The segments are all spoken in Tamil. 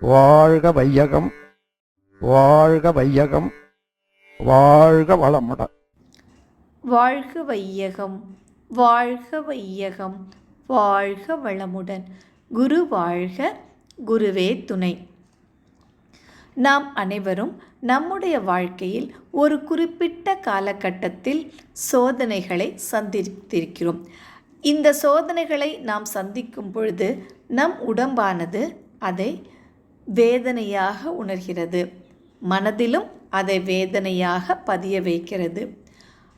வாழ்க வையகம் வாழ்க வையகம் வாழ்க வளமுடன் வாழ்க வையகம் வாழ்க வையகம் வாழ்க வளமுடன். குரு வாழ்க குருவே துணை. நாம் அனைவரும் நம்முடைய வாழ்க்கையில் ஒரு குறிப்பிட்ட காலகட்டத்தில் சோதனைகளை சந்தித்திருக்கிறோம். இந்த சோதனைகளை நாம் சந்திக்கும் பொழுது நம் உடம்பானது அதை வேதனையாக உணர்கிறது. மனதிலும் அதை வேதனையாக பதிய வைக்கிறது.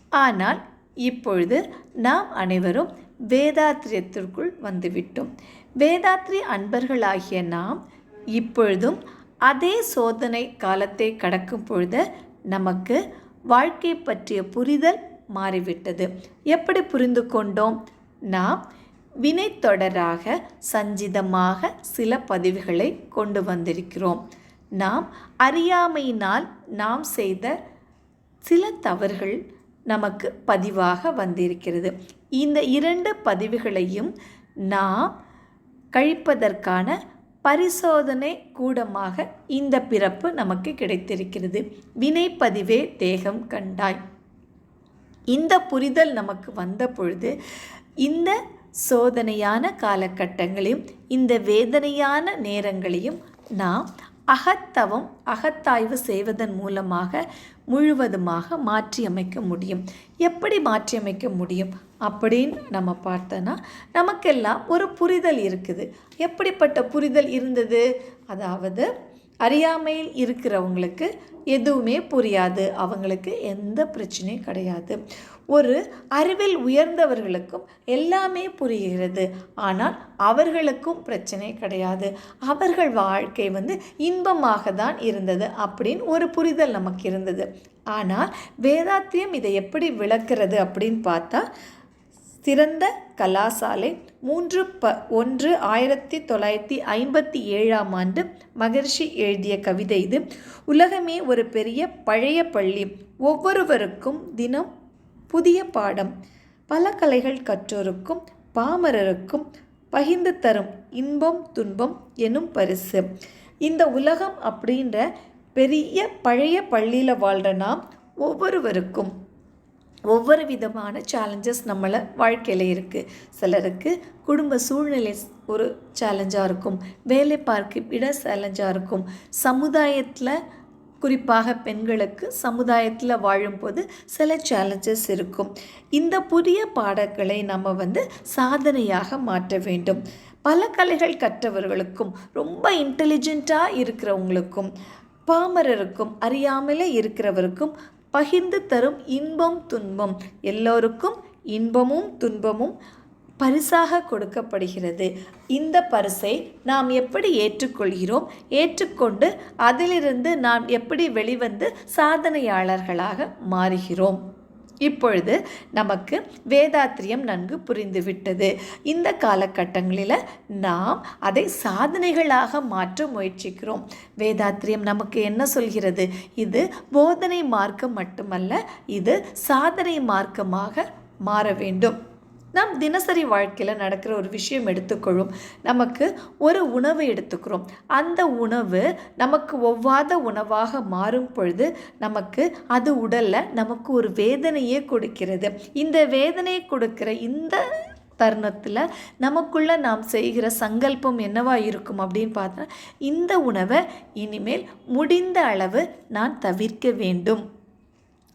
ஆனால் இப்பொழுது நாம் அனைவரும் வேதாத்திரியத்திற்குள் வந்துவிட்டோம். வேதாத்ரி அன்பர்களாகிய நாம் இப்பொழுதும் அதே சோதனை காலத்தை கடக்கும் பொழுது நமக்கு வாழ்க்கை பற்றிய புரிதல் மாறிவிட்டது. எப்படி புரிந்து கொண்டோம்? நாம் வினைத்தொடராக சஞ்சிதமாக சில பதிவுகளை கொண்டு வந்திருக்கிறோம். நாம் அறியாமையினால் நாம் செய்த சில தவறுகள் நமக்கு பதிவாக வந்திருக்கிறது. இந்த இரண்டு பதிவுகளையும் நாம் கழிப்பதற்கான பரிசோதனை கூடமாக இந்த பிறப்பு நமக்கு கிடைத்திருக்கிறது. வினைப்பதிவே தேகம் கண்டாய். இந்த புரிதல் நமக்கு வந்த பொழுது இந்த சோதனையான காலகட்டங்களையும் இந்த வேதனையான நேரங்களையும் நாம் அகத்தவம் அகத்தாய்வு செய்வதன் மூலமாக முழுவதுமாக மாற்றியமைக்க முடியும். எப்படி மாற்றியமைக்க முடியும் அப்படின்னு நம்ம பார்த்தோன்னா நமக்கெல்லாம் ஒரு புரிதல் இருக்குது. எப்படிப்பட்ட புரிதல் இருந்தது? அதாவது அறியாமையில் இருக்கிறவங்களுக்கு எதுவுமே புரியாது. அவங்களுக்கு எந்த பிரச்சனையும் கிடையாது. ஒரு அறிவில் உயர்ந்தவர்களுக்கும் எல்லாமே புரிகிறது. ஆனால் அவர்களுக்கும் பிரச்சனை கிடையாது. அவர்கள் வாழ்க்கை வந்து இன்பமாக தான் இருந்தது அப்படின்னு ஒரு புரிதல் நமக்கு இருந்தது. ஆனால் வேதாத்தியம் இதை எப்படி விளக்குறது அப்படின்னு பார்த்தா சிறந்த கலாசாலை மூன்று ப ஒன்று ஆயிரத்தி தொள்ளாயிரத்தி ஐம்பத்தி ஏழாம் ஆண்டு மகர்ஷி எழுதிய கவிதை இது. உலகமே ஒரு பெரிய பழைய பள்ளி. ஒவ்வொருவருக்கும் தினம் புதிய பாடம். பல கலைகள் கற்றோருக்கும் பாமரருக்கும் பகிர்ந்து தரும் இன்பம் துன்பம் எனும் பரிசு. இந்த உலகம் அப்படின்ற பெரிய பழைய பள்ளியில் வாழ்கிற நாம் ஒவ்வொருவருக்கும் ஒவ்வொரு விதமான சேலஞ்சஸ் நம்மளை வாழ்க்கையில் இருக்குது சிலருக்கு குடும்ப சூழ்நிலை ஒரு சேலஞ்சாக இருக்கும். வேலை பார்க்க இட சேலஞ்சாக இருக்கும். சமுதாயத்தில் குறிப்பாக பெண்களுக்கு சமுதாயத்தில் வாழும்போது சில சேலஞ்சஸ் இருக்கும். இந்த புதிய பாடங்களை நம்ம வந்து சாதனையாக மாற்ற வேண்டும். பல கலைகள் கற்றவர்களுக்கும் ரொம்ப இன்டெலிஜெண்ட்டாக இருக்கிறவங்களுக்கும் பாமரருக்கும் அறியாமலே இருக்கிறவருக்கும் பகிர்ந்து தரும் இன்பம் துன்பம். எல்லோருக்கும் இன்பமும் துன்பமும் பரிசாக கொடுக்கப்படுகிறது. இந்த பரிசை நாம் எப்படி ஏற்றுக்கொள்கிறோம்? ஏற்றுக்கொண்டு அதிலிருந்து நாம் எப்படி வெளிவந்து சாதனையாளர்களாக மாறுகிறோம்? இப்பொழுது நமக்கு வேதாத்திரியம் நன்கு புரிந்துவிட்டது. இந்த காலகட்டங்களில் நாம் அதை சாதனைகளாக மாற்ற முயற்சிக்கிறோம். வேதாத்திரியம் நமக்கு என்ன சொல்கிறது? இது போதனை மார்க்கம் மட்டுமல்ல இது சாதனை மார்க்கமாக மாற வேண்டும். நாம் தினசரி வாழ்க்கையில் நடக்கிற ஒரு விஷயம் எடுத்துக்கொள்ளும். நமக்கு ஒரு உணவு எடுத்துக்கிறோம். அந்த உணவு நமக்கு ஒவ்வாத உணவாக மாறும் பொழுது நமக்கு அது உடலில் நமக்கு ஒரு வேதனையே கொடுக்கிறது. இந்த வேதனையை கொடுக்கிற இந்த தருணத்தில் நமக்குள்ளே நாம் செய்கிற சங்கல்பம் என்னவா இருக்கும் அப்படின்னு பார்த்தா இந்த உணவை இனிமேல் முடிந்த அளவு நான் தவிர்க்க வேண்டும்.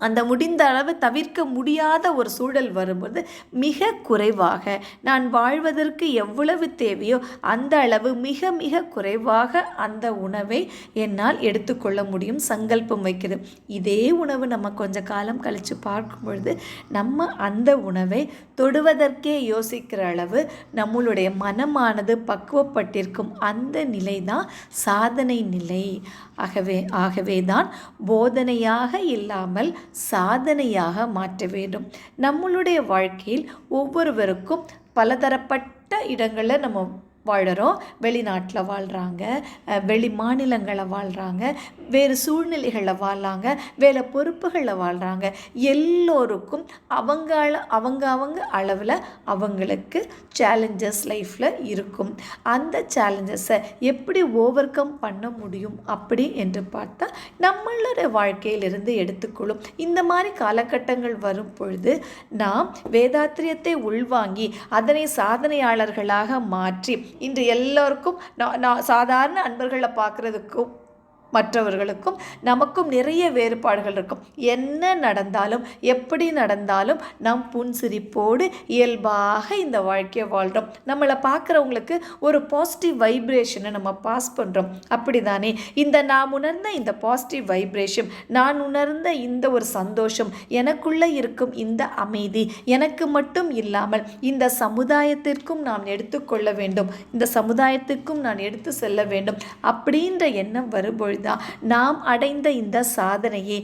அந்த முடிந்த அளவு தவிர்க்க முடியாத ஒரு சூழல் வரும்போது மிக குறைவாக நான் வாழ்வதற்கு எவ்வளவு தேவையோ அந்த அளவு மிக மிக குறைவாக அந்த உணவை என்னால் எடுத்துக்கொள்ள முடியும் சங்கல்பம் வைக்கிறது. இதே உணவு நம்ம கொஞ்ச காலம் கழித்து பார்க்கும் பொழுது நம்ம அந்த உணவை தொடுவதற்கே யோசிக்கிற அளவு நம்மளுடைய மனமானது பக்குவப்பட்டிருக்கும் அந்த நிலை தான் சாதனை நிலை. ஆகவே ஆகவே தான் போதனையாக இல்லாமல் சாதனையாக மாற்ற வேண்டும். நம்மளுடைய வாழ்க்கையில் ஒவ்வொருவருக்கும் பலதரப்பட்ட இடங்களில் நம்ம வாழறோம். வெளிநாட்டில் வாழ்கிறாங்க வெளி மாநிலங்களில் வாழ்கிறாங்க வேறு சூழ்நிலைகளில் வாழ்கிறாங்க வேலை பொறுப்புகளில் வாழ்கிறாங்க எல்லோருக்கும் அவங்க அவங்க அவங்க அளவில் அவங்களுக்கு சேலஞ்சஸ் லைஃப்பில் இருக்கும். அந்த சேலஞ்சஸை எப்படி ஓவர் கம் பண்ண முடியும் அப்படி என்று பார்த்தா நம்மளோட வாழ்க்கையிலிருந்து எடுத்துக்கொள்ளும். இந்த மாதிரி காலகட்டங்கள் வரும் பொழுது நாம் வேதாத்திரியத்தை உள்வாங்கி அதனை சாதனையாளர்களாக மாற்றி இன்று எல்லோருக்கும் நான் நான் சாதாரண அன்பர்களை பார்க்குறதுக்கும் மற்றவர்களுக்கும் நமக்கும் நிறைய வேறுபாடுகள் இருக்கும். என்ன நடந்தாலும் எப்படி நடந்தாலும் நம் புன்சிரிப்போடு இயல்பாக இந்த வாழ்க்கையை வாழ்கிறோம் நம்மளை பார்க்குறவங்களுக்கு ஒரு பாசிட்டிவ் வைப்ரேஷனை நம்ம பாஸ் பண்ணுறோம் அப்படி தானே இந்த நாம் உணர்ந்த இந்த பாசிட்டிவ் வைப்ரேஷன் நான் உணர்ந்த இந்த ஒரு சந்தோஷம் எனக்குள்ளே இருக்கும் இந்த அமைதி எனக்கு மட்டும் இல்லாமல் இந்த சமுதாயத்திற்கும் நான் எடுத்துக்கொள்ள வேண்டும். இந்த சமுதாயத்திற்கும் நான் எடுத்து செல்ல வேண்டும். அப்படின்ற எண்ணம் வரும்பொழுது தான் நாம் அடைந்த இந்த சாதனையை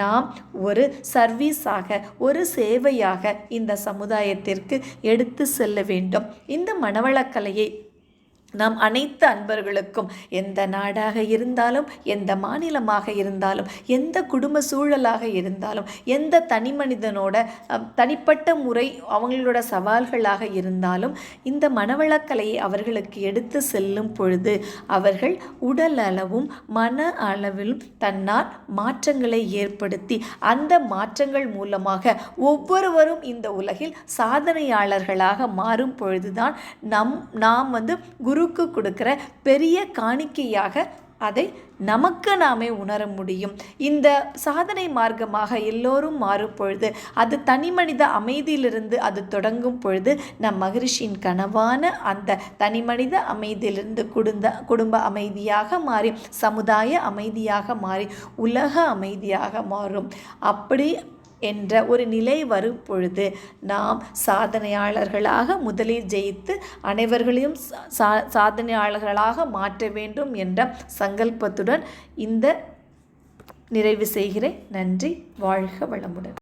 நாம் ஒரு சர்வீஸாக ஒரு சேவையாக இந்த சமுதாயத்திற்கு எடுத்து செல்ல வேண்டும். இந்த மனவளக்கலையை நாம் அனைத்து அன்பர்களுக்கும் எந்த நாடாக இருந்தாலும் எந்த மாநிலமாக இருந்தாலும் எந்த குடும்ப சூழலாக இருந்தாலும் எந்த தனி மனிதனோட தனிப்பட்ட முறை அவங்களோட சவால்களாக இருந்தாலும் இந்த மனவளக்கலையை அவர்களுக்கு எடுத்து செல்லும் பொழுது அவர்கள் உடல் அளவும் மன அளவிலும் தன்னால் மாற்றங்களை ஏற்படுத்தி அந்த மாற்றங்கள் மூலமாக ஒவ்வொருவரும் இந்த உலகில் சாதனையாளர்களாக மாறும் பொழுதுதான் நம் நாம் வந்து குரு குருக்கு கொடுக்குற பெரிய காணிக்கையாக அதை நமக்கு நாமே உணர முடியும். இந்த சாதனை மார்க்கமாக எல்லோரும் மாறும் பொழுது அது தனி மனித அமைதியிலிருந்து அது தொடங்கும் பொழுது நம் மகிழ்ச்சியின் கனவான அந்த தனி மனித அமைதியிலிருந்து குடும்ப குடும்ப அமைதியாக மாறி சமுதாய அமைதியாக மாறி உலக அமைதியாக மாறும். அப்படி என்ற ஒரு நிலை வரும் பொழுது நாம் சாதனையாளர்களாக முதலில் ஜெயித்து அனைவர்களையும் சா- சா- சாதனையாளர்களாக மாற்ற வேண்டும் என்ற சங்கல்பத்துடன் இந்த நிறைவு செய்கிறேன். நன்றி. வாழ்க வளமுடன்.